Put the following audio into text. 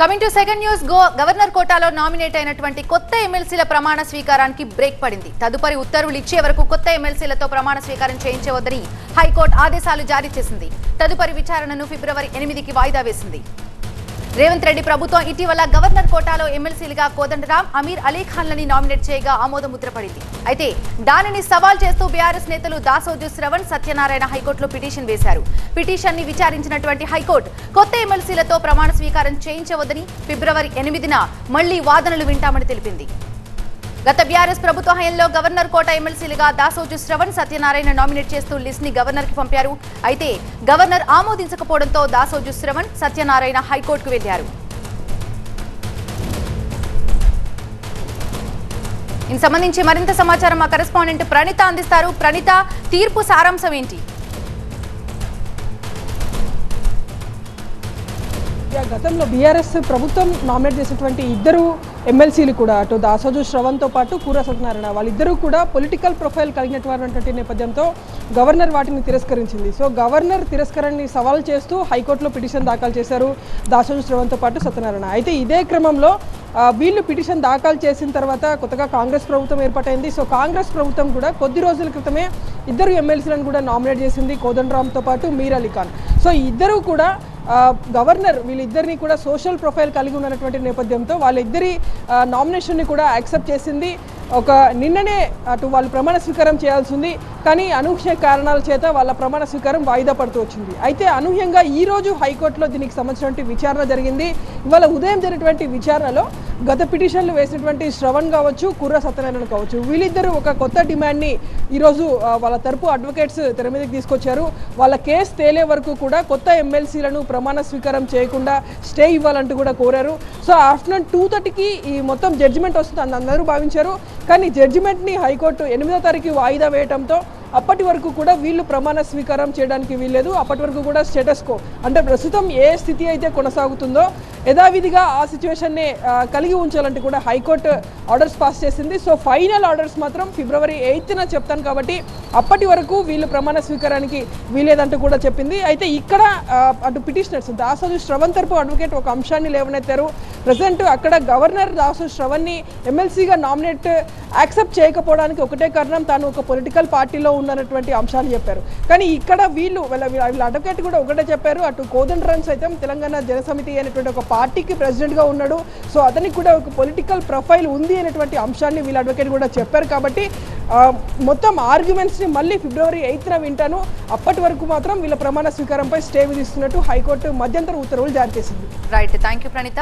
Coming to second news గో governor కోటాలో nominate అయినటువంటి కొత్త ఎమ్మెల్సీల ప్రమాణ స్వీకారానికి బ్రేక్ పడింది. తదుపరి ఉత్తర్వులు ఇచ్చే వరకు కొత్త ఎమ్మెల్సీలతో ప్రమాణ స్వీకారం చేయించవద్దని హైకోర్టు ఆదేశాలు జారీ చేసింది. తదుపరి విచారణను ఫిబ్రవరి ఎనిమిదికి వాయిదా వేసింది. రేవంత్ రెడ్డి ప్రభుత్వం ఇటీవల గవర్నర్ కోటాలో ఎమ్మెల్సీలుగా కోదండరాం అమీర్ అలీఖాన్లని నామినేట్ చేయగా ఆమోద పడింది అయితే దానిని సవాల్ చేస్తూ బీఆర్ఎస్ నేతలు దాసోజు శ్రవణ్ సత్యనారాయణ హైకోర్టులో పిటిషన్ వేశారు. పిటిషన్ని విచారించినటువంటి హైకోర్టు కొత్త ఎమ్మెల్సీలతో ప్రమాణ స్వీకారం చేయించవద్దని ఫిబ్రవరి ఎనిమిదిన మళ్ళీ వాదనలు వింటామని తెలిపింది. గత బీఆర్ఎస్ ప్రభుత్వ హయంలో గవర్నర్ కోట ఎమ్మెల్సీలుగా దాసోజు శ్రవణ్ సత్యనారాయణ నామినేట్ చేస్తూ లిస్ట్ని గవర్నర్కి పంపారు. అయితే గవర్నర్ ఆమోదించకపోవడంతో దాసోజు శ్రవణ్ సత్యనారాయణ హైకోర్టుకు వెళ్ళారు దీనికి సంబంధించి మరింత సమాచారం మా కరెస్పాండెంట్ ప్రణిత అందిస్తారు. ప్రణిత తీర్పు సారాంశం ఏంటి? గతంలో బీఆర్ఎస్ ప్రభుత్వం నామినేట్ చేసినటువంటి ఇద్దరు ఎమ్మెల్సీలు కూడా అటు దాసోజు శ్రవణ్తో పాటు కూర సత్యనారాయణ వాళ్ళిద్దరూ కూడా పొలిటికల్ ప్రొఫైల్ కలిగినటువంటి నేపథ్యంతో గవర్నర్ వాటిని తిరస్కరించింది. సో గవర్నర్ తిరస్కరణని సవాల్ చేస్తూ హైకోర్టులో పిటిషన్ దాఖలు చేశారు దాసోజు శ్రవణ్తో పాటు సత్యనారాయణ. అయితే ఇదే క్రమంలో వీళ్ళు పిటిషన్ దాఖలు చేసిన తర్వాత కొత్తగా కాంగ్రెస్ ప్రభుత్వం ఏర్పాటైంది. సో కాంగ్రెస్ ప్రభుత్వం కూడా కొద్ది రోజుల క్రితమే ఇద్దరు ఎమ్మెల్సీలను కూడా నామినేట్ చేసింది కోదండరామ్తో పాటు మీర్ అలీ ఖాన్. సో ఇద్దరూ ఇద్దరు కూడా గవర్నర్ వీళ్ళిద్దరిని కూడా సోషల్ ప్రొఫైల్ కలిగి ఉన్నటువంటి నేపథ్యంతో వాళ్ళిద్దరి నామినేషన్ని కూడా యాక్సెప్ట్ చేసింది. ఒక నిన్ననే అటు వాళ్ళు ప్రమాణ స్వీకారం చేయాల్సి ఉంది కానీ అనూహ్య కారణాల చేత వాళ్ళ ప్రమాణ స్వీకారం వాయిదా పడుతూ వచ్చింది. అయితే అనూహ్యంగా ఈ రోజు హైకోర్టులో దీనికి సంబంధించినటువంటి విచారణ జరిగింది. ఇవాళ ఉదయం జరిగినటువంటి విచారణలో గత పిటిషన్లు వేసినటువంటి శ్రవణ్ కావచ్చు కుర్ర సత్యనారాయణ కావచ్చు వీళ్ళిద్దరూ ఒక కొత్త డిమాండ్ని ఈరోజు వాళ్ళ తరపు అడ్వకేట్స్ తెర మీదకి తీసుకొచ్చారు. వాళ్ళ కేసు తేలే వరకు కూడా కొత్త ఎమ్మెల్సీలను ప్రమాణ స్వీకారం చేయకుండా స్టే ఇవ్వాలంటూ కూడా కోరారు. సో ఆఫ్టర్నూన్ టూ థర్టీకి ఈ మొత్తం జడ్జిమెంట్ వస్తుంది అని అందరూ భావించారు. కానీ జడ్జిమెంట్ని హైకోర్టు ఎనిమిదో తారీఖు వాయిదా వేయడంతో అప్పటి వరకు కూడా వీళ్ళు ప్రమాణ స్వీకారం చేయడానికి వీల్లేదు. అప్పటి వరకు కూడా స్టేటస్ కో అంటే ప్రస్తుతం ఏ స్థితి అయితే కొనసాగుతుందో యథావిధిగా ఆ సిచ్యువేషన్ని కలిగి ఉంచాలంటే కూడా హైకోర్టు ఆర్డర్స్ పాస్ చేసింది. సో ఫైనల్ ఆర్డర్స్ మాత్రం ఫిబ్రవరి ఎయిత్న చెప్తాను కాబట్టి అప్పటి వరకు వీళ్ళు ప్రమాణ స్వీకారానికి వీలేదంటూ కూడా చెప్పింది. అయితే ఇక్కడ అటు పిటిషనర్స్ దాసోజు శ్రవణ్ తరపు అడ్వకేట్ ఒక అంశాన్ని లేవనెత్తారు. ప్రజెంట్ అక్కడ గవర్నర్ దాసు శ్రవణ్ని ఎమ్మెల్సీగా నామినేట్ యాక్సెప్ట్ చేయకపోవడానికి ఒకటే కారణం తాను ఒక పొలిటికల్ పార్టీలో ఉన్నటువంటి అంశాన్ని చెప్పారు. కానీ ఇక్కడ వీళ్ళు వీళ్ళ వీళ్ళ అడ్వకేట్ కూడా ఒకటే చెప్పారు. అటు కోదండరామ్ సైతం తెలంగాణ జనసమితి అనేటువంటి ఒక పార్టీకి ప్రెసిడెంట్గా ఉన్నాడు. సో అతనికి కూడా ఒక పొలిటికల్ ప్రొఫైల్ ఉంది అనేటువంటి అంశాన్ని వీళ్ళ అడ్వకేట్ కూడా చెప్పారు కాబట్టి మొత్తం ఆర్గ్యుమెంట్స్ని మళ్ళీ ఫిబ్రవరి ఎయిత్న వింటాను. అప్పటి వరకు మాత్రం వీళ్ళ ప్రమాణ స్వీకారంపై స్టే విధిస్తున్నట్టు హైకోర్టు మధ్యంతర ఉత్తర్వులు జారీ చేసింది. Right thank you Pranitha